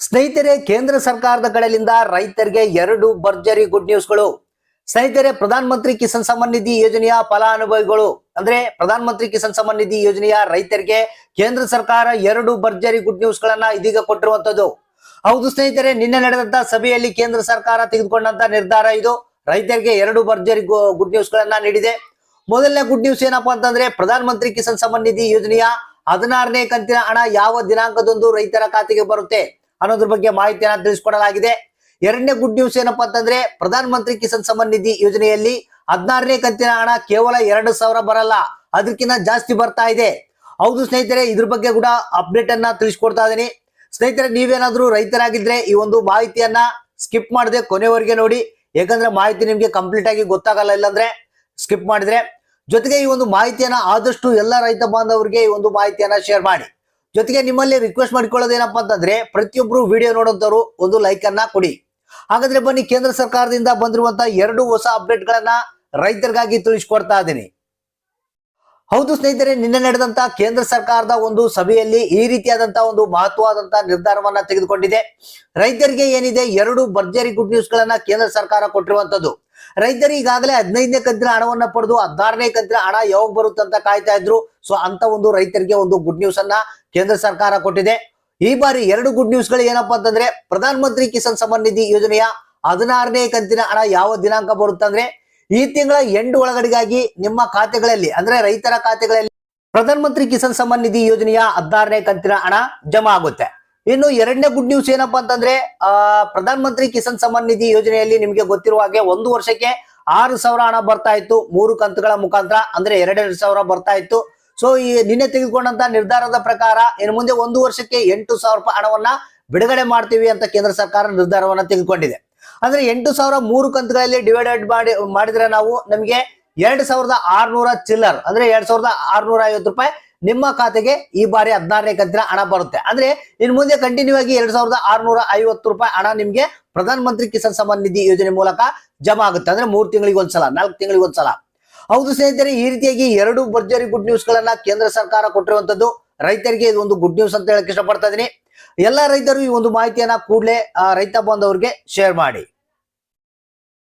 ಸ್ನೇಹಿತರೆ, ಕೇಂದ್ರ ಸರ್ಕಾರದ ಕಡೆಯಿಂದ ರೈತರಿಗೆ ಎರಡು ಭರ್ಜರಿ ಗುಡ್ ನ್ಯೂಸ್ಗಳು ಸ್ನೇಹಿತರೆ, ಪ್ರಧಾನ ಮಂತ್ರಿ ಕಿಸಾನ್ ಸಮ್ಮಾನ್ ನಿಧಿ ಯೋಜನೆಯ ಫಲಾನುಭವಿಗಳು. ಅಂದ್ರೆ, ಪ್ರಧಾನ ಮಂತ್ರಿ ಕಿಸಾನ್ ಸಮ್ಮಾನ್ ನಿಧಿ ಯೋಜನೆಯ ರೈತರಿಗೆ ಕೇಂದ್ರ ಸರ್ಕಾರ ಎರಡು ಭರ್ಜರಿ ಗುಡ್ ನ್ಯೂಸ್ ಗಳನ್ನ ಇದೀಗ ಕೊಟ್ಟಿರುವಂತದ್ದು ಹೌದು ಸ್ನೇಹಿತರೆ, ನಿನ್ನೆ ನಡೆದಂತ ಸಭೆಯಲ್ಲಿ ಕೇಂದ್ರ ಸರ್ಕಾರ ತೆಗೆದುಕೊಂಡಂತ ನಿರ್ಧಾರ ಇದು. ರೈತರಿಗೆ ಎರಡು ಭರ್ಜರಿ ಗುಡ್ ನ್ಯೂಸ್ ಗಳನ್ನ ನೀಡಿದೆ. ಮೊದಲನೇ ಗುಡ್ ನ್ಯೂಸ್ ಏನಪ್ಪಾ ಅಂತಂದ್ರೆ, ಪ್ರಧಾನ ಮಂತ್ರಿ ಕಿಸಾನ್ ಸಮ್ಮಾನ್ ನಿಧಿ ಯೋಜನೆಯ ಹದಿನಾರನೇ ಕಂತಿನ ಹಣ ಯಾವ ದಿನಾಂಕದಂದು ರೈತರ ಖಾತೆಗೆ ಬರುತ್ತೆ? ಅನ್ನೋದ್ರ ಬಗ್ಗೆ ಮಾಹಿತಿಯನ್ನ ತಿಳಿಸ್ಕೊಡಲಾಗಿದೆ. ಎರಡನೇ ಗುಡ್ ನ್ಯೂಸ್ ಏನಪ್ಪಾ ಅಂತಂದ್ರೆ ಪ್ರಧಾನ ಮಂತ್ರಿ ಕಿಸಾನ್ ಸಮ್ಮಾನ್ ನಿಧಿ ಯೋಜನೆಯಲ್ಲಿ ಹದಿನಾರನೇ ಕಂತಿನ ಹಣ ಕೇವಲ ಎರಡು ಸಾವಿರ ಬರಲ್ಲ, ಅದಕ್ಕಿಂತ ಜಾಸ್ತಿ ಬರ್ತಾ ಇದೆ. ಹೌದು ಸ್ನೇಹಿತರೆ, ಇದ್ರ ಬಗ್ಗೆ ಕೂಡ ಅಪ್ಡೇಟ್ ಅನ್ನ ತಿಳಿಸ್ಕೊಡ್ತಾ ಇದ್ದೀನಿ. ಸ್ನೇಹಿತರೆ, ನೀವೇನಾದ್ರೂ ರೈತರಾಗಿದ್ರೆ ಈ ಒಂದು ಮಾಹಿತಿಯನ್ನ ಸ್ಕಿಪ್ ಮಾಡದೆ ಕೊನೆವರೆಗೆ ನೋಡಿ. ಯಾಕಂದ್ರೆ ಮಾಹಿತಿ ನಿಮ್ಗೆ ಕಂಪ್ಲೀಟ್ ಆಗಿ ಗೊತ್ತಾಗಲ್ಲ ಇಲ್ಲಾಂದ್ರೆ ಸ್ಕಿಪ್ ಮಾಡಿದ್ರೆ. ಜೊತೆಗೆ ಈ ಒಂದು ಮಾಹಿತಿಯನ್ನ ಆದಷ್ಟು ಎಲ್ಲ ರೈತ ಬಾಂಧವರಿಗೆ ಈ ಒಂದು ಮಾಹಿತಿಯನ್ನ ಶೇರ್ ಮಾಡಿ. ಜೊತೆಗೆ ನಿಮ್ಮಲ್ಲಿ ರಿಕ್ವೆಸ್ಟ್ ಮಾಡ್ಕೊಳ್ಳೋದು ಏನಪ್ಪಾ ಅಂತಂದ್ರೆ, ಪ್ರತಿಯೊಬ್ರು ವಿಡಿಯೋ ನೋಡೋಂಥವ್ರು ಒಂದು ಲೈಕ್ ಅನ್ನ ಕೊಡಿ. ಹಾಗಾದ್ರೆ ಬನ್ನಿ, ಕೇಂದ್ರ ಸರ್ಕಾರದಿಂದ ಬಂದಿರುವಂತಹ ಎರಡು ಹೊಸ ಅಪ್ಡೇಟ್ ಗಳನ್ನ ರೈತರಿಗಾಗಿ ತಿಳಿಸ್ಕೊಡ್ತಾ ಇದ್ದೀನಿ. ಹೌದು ಸ್ನೇಹಿತರೆ, ನಿನ್ನೆ ನಡೆದಂತ ಕೇಂದ್ರ ಸರ್ಕಾರದ ಒಂದು ಸಭೆಯಲ್ಲಿ ಈ ರೀತಿಯಾದಂತಹ ಒಂದು ಮಹತ್ವವಾದಂತಹ ನಿರ್ಧಾರವನ್ನ ತೆಗೆದುಕೊಂಡಿದೆ. ರೈತರಿಗೆ ಏನಿದೆ, ಎರಡು ಭರ್ಜರಿ ಗುಡ್ ನ್ಯೂಸ್ ಗಳನ್ನ ಕೇಂದ್ರ ಸರ್ಕಾರ ಕೊಟ್ಟಿರುವಂತದ್ದು ರೈತರು ಈಗಾಗಲೇ ಹದಿನೈದನೇ ಕಂತಿನ ಹಣವನ್ನ ಪಡೆದು ಹದಿನಾರನೇ ಕಂತಿನ ಹಣ ಯಾವಾಗ ಬರುತ್ತೆ ಅಂತ ಕಾಯ್ತಾ ಇದ್ರು. ಸೊ ಅಂತ ಒಂದು ರೈತರಿಗೆ ಒಂದು ಗುಡ್ ನ್ಯೂಸ್ ಅನ್ನ ಕೇಂದ್ರ ಸರ್ಕಾರ ಕೊಟ್ಟಿದೆ. ಈ ಬಾರಿ ಎರಡು ಗುಡ್ ನ್ಯೂಸ್ಗಳು ಏನಪ್ಪಾ ಅಂತಂದ್ರೆ, ಪ್ರಧಾನ ಮಂತ್ರಿ ಕಿಸಾನ್ ಸಮ್ಮಾನ್ ನಿಧಿ ಯೋಜನೆಯ ಹದಿನಾರನೇ ಕಂತಿನ ಹಣ ಯಾವ ದಿನಾಂಕ ಬರುತ್ತೆ ಅಂದ್ರೆ, ಈ ತಿಂಗಳ ಎಂಟು ಒಳಗಡೆಗಾಗಿ ನಿಮ್ಮ ಖಾತೆಗಳಲ್ಲಿ, ಅಂದ್ರೆ ರೈತರ ಖಾತೆಗಳಲ್ಲಿ ಪ್ರಧಾನ ಮಂತ್ರಿ ಕಿಸಾನ್ ಸಮ್ಮಾನ್ ನಿಧಿ ಯೋಜನೆಯ ಹದಿನಾರನೇ ಕಂತಿನ ಹಣ ಜಮಾ ಆಗುತ್ತೆ. ಇನ್ನು ಎರಡನೇ ಗುಡ್ ನ್ಯೂಸ್ ಏನಪ್ಪಾ ಅಂತಂದ್ರೆ, ಆ ಪ್ರಧಾನ ಮಂತ್ರಿ ಕಿಸಾನ್ ಸಮ್ಮಾನ್ ನಿಧಿ ಯೋಜನೆಯಲ್ಲಿ ನಿಮಗೆ ಗೊತ್ತಿರುವ ಹಾಗೆ ಒಂದು ವರ್ಷಕ್ಕೆ ಆರು ಸಾವಿರ ಹಣ ಬರ್ತಾ ಇತ್ತು, ಮೂರು ಕಂತುಗಳ ಮುಖಾಂತರ, ಅಂದ್ರೆ ಎರಡೆರಡು ಸಾವಿರ ಬರ್ತಾ ಇತ್ತು. ಸೊ ಈ ನಿನ್ನೆ ತೆಗೆದುಕೊಂಡಂತ ನಿರ್ಧಾರದ ಪ್ರಕಾರ ಇನ್ನು ಮುಂದೆ ಒಂದು ವರ್ಷಕ್ಕೆ ಎಂಟು ಸಾವಿರ ರೂಪಾಯಿ ಹಣವನ್ನ ಬಿಡುಗಡೆ ಮಾಡ್ತೀವಿ ಅಂತ ಕೇಂದ್ರ ಸರ್ಕಾರ ನಿರ್ಧಾರವನ್ನ ತೆಗೆದುಕೊಂಡಿದೆ. ಅಂದ್ರೆ ಎಂಟು ಸಾವಿರ ಮೂರು ಕಂತುಗಳಲ್ಲಿ ಡಿವೈಡೆಡ್ ಮಾಡಿ, ಮಾಡಿದ್ರೆ ನಾವು ನಮಗೆ ಎರಡ್ ಸಾವಿರದ ಆರ್ನೂರ ಚಿಲ್ಲರ್, ಅಂದ್ರೆ ಎರಡ್ ಸಾವಿರದ ಆರ್ನೂರ ಐವತ್ತು ರೂಪಾಯಿ ನಿಮ್ಮ ಖಾತೆಗೆ ಈ ಬಾರಿ ಹದಿನಾರನೇ ಕಂತಿನ ಹಣ ಬರುತ್ತೆ. ಅಂದ್ರೆ ಇನ್ ಮುಂದೆ ಕಂಟಿನ್ಯೂ ಆಗಿ ಎರಡ್ ಸಾವಿರದ ಆರ್ನೂರ ಐವತ್ತು ರೂಪಾಯಿ ಹಣ ನಿಮ್ಗೆ ಪ್ರಧಾನ ಮಂತ್ರಿ ಕಿಸಾನ್ ಸಮ್ಮಾನ್ ನಿಧಿ ಯೋಜನೆ ಮೂಲಕ ಜಮಾ ಆಗುತ್ತೆ. ಅಂದ್ರೆ ಮೂರು ತಿಂಗಳಿಗೆ ಒಂದ್ಸಲ, ನಾಲ್ಕು ತಿಂಗಳಿಗೆ ಒಂದ್ಸಲ. ಹೌದು ಸ್ನೇಹಿತರೆ, ಈ ರೀತಿಯಾಗಿ ಎರಡು ಭರ್ಜರಿ ಗುಡ್ ನ್ಯೂಸ್ ಗಳನ್ನ ಕೇಂದ್ರ ಸರ್ಕಾರ ಕೊಟ್ಟಿರುವಂತದ್ದು ರೈತರಿಗೆ ಇದು ಒಂದು ಗುಡ್ ನ್ಯೂಸ್ ಅಂತ ಹೇಳಕ್ ಇಷ್ಟಪಡ್ತಾ ಇದೀನಿ ಎಲ್ಲಾ ರೈತರು ಈ ಒಂದು ಮಾಹಿತಿಯನ್ನ ಕೂಡಲೇ ರೈತ ಬಾಂಧವರಿಗೆ ಶೇರ್ ಮಾಡಿ.